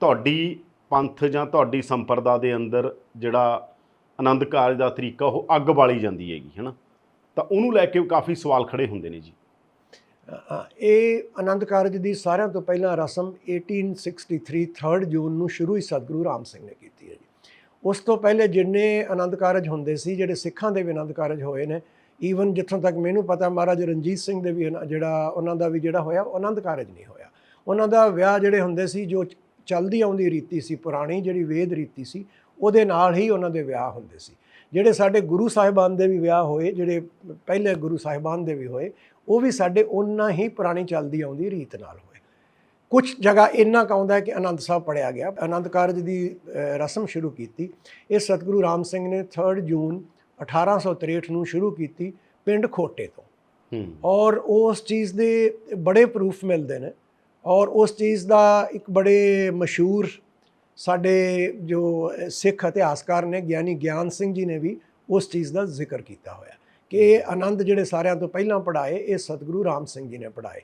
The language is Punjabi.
ਤੁਹਾਡੀ ਪੰਥ ਜਾਂ ਤੁਹਾਡੀ ਸੰਪਰਦਾ ਦੇ ਅੰਦਰ ਜਿਹੜਾ ਆਨੰਦ ਕਾਰਜ ਦਾ ਤਰੀਕਾ, ਉਹ ਅੱਗ ਬਾਲੀ ਜਾਂਦੀ ਹੈਗੀ, ਹੈਨਾ? ਤਾਂ ਉਹਨੂੰ ਲੈ ਕੇ ਕਾਫੀ ਸਵਾਲ ਖੜੇ ਹੁੰਦੇ ਨੇ ਜੀ। ਇਹ ਆਨੰਦ ਕਾਰਜ ਦੀ ਸਾਰਿਆਂ ਤੋਂ ਪਹਿਲਾਂ ਰਸਮ 1863 3 ਜੂਨ ਨੂੰ ਸ਼ੁਰੂ ਹੀ ਸਤਿਗੁਰੂ ਰਾਮ ਸਿੰਘ ਨੇ ਕੀਤੀ ਹੈ ਜੀ। ਉਸ ਤੋਂ ਪਹਿਲੇ ਜਿੰਨੇ ਆਨੰਦ ਕਾਰਜ ਹੁੰਦੇ ਸੀ, ਜਿਹੜੇ ਸਿੱਖਾਂ ਦੇ ਵੀ ਆਨੰਦ ਕਾਰਜ ਹੋਏ ਨੇ ਈਵਨ ਜਿੱਥੋਂ ਤੱਕ ਮੈਨੂੰ ਪਤਾ ਮਹਾਰਾਜ ਰਣਜੀਤ ਸਿੰਘ ਦੇ ਵੀ ਜਿਹੜਾ ਉਹਨਾਂ ਦਾ ਵੀ ਜਿਹੜਾ ਹੋਇਆ, ਉਹ ਆਨੰਦ ਕਾਰਜ ਨਹੀਂ ਹੋਇਆ। ਉਹਨਾਂ ਦਾ ਵਿਆਹ ਜਿਹੜੇ ਹੁੰਦੇ ਸੀ, ਜੋ ਚਲਦੀ ਆਉਂਦੀ ਰੀਤੀ ਸੀ ਪੁਰਾਣੀ ਜਿਹੜੀ ਵੇਦ ਰੀਤੀ ਸੀ ਉਹਦੇ ਨਾਲ ਹੀ ਉਹਨਾਂ ਦੇ ਵਿਆਹ ਹੁੰਦੇ ਸੀ। ਜਿਹੜੇ ਸਾਡੇ ਗੁਰੂ ਸਾਹਿਬਾਨ ਦੇ ਵੀ ਵਿਆਹ ਹੋਏ ਜਿਹੜੇ ਪਹਿਲੇ ਗੁਰੂ ਸਾਹਿਬਾਨ ਦੇ ਵੀ ਹੋਏ ਉਹ ਵੀ ਸਾਡੇ ਉਹਨਾਂ ਹੀ ਪੁਰਾਣੀ ਚੱਲਦੀ ਆਉਂਦੀ ਰੀਤ ਨਾਲ ਹੋਏ। ਕੁਝ ਜਗ੍ਹਾ ਇੰਨਾ ਕੁ ਆਉਂਦਾ ਹੈ ਕਿ ਆਨੰਦ ਸਾਹਿਬ ਪੜਿਆ ਗਿਆ। ਆਨੰਦ ਕਾਰਜ ਦੀ ਰਸਮ ਸ਼ੁਰੂ ਕੀਤੀ। ਇਹ ਸਤਿਗੁਰੂ ਰਾਮ ਸਿੰਘ ਨੇ 3 ਜੂਨ 1863 ਨੂੰ ਸ਼ੁਰੂ ਕੀਤੀ ਪਿੰਡ ਖੋਟੇ ਤੋਂ। ਔਰ ਉਸ ਚੀਜ਼ ਦੇ ਬੜੇ ਪ੍ਰੂਫ ਮਿਲਦੇ ਨੇ। ਔਰ ਉਸ ਚੀਜ਼ ਦਾ ਇੱਕ ਬੜੇ ਮਸ਼ਹੂਰ ਸਾਡੇ ਜੋ ਸਿੱਖ ਇਤਿਹਾਸਕਾਰ ਨੇ ਗਿਆਨੀ ਗਿਆਨ ਸਿੰਘ ਜੀ ਨੇ ਵੀ ਉਸ ਚੀਜ਼ ਦਾ ਜ਼ਿਕਰ ਕੀਤਾ ਹੋਇਆ ਕਿ ਇਹ ਆਨੰਦ ਜਿਹੜੇ ਸਾਰਿਆਂ ਤੋਂ ਪਹਿਲਾਂ ਪੜਾਏ ਇਹ ਸਤਿਗੁਰੂ ਰਾਮ ਸਿੰਘ ਜੀ ਨੇ ਪੜਾਏ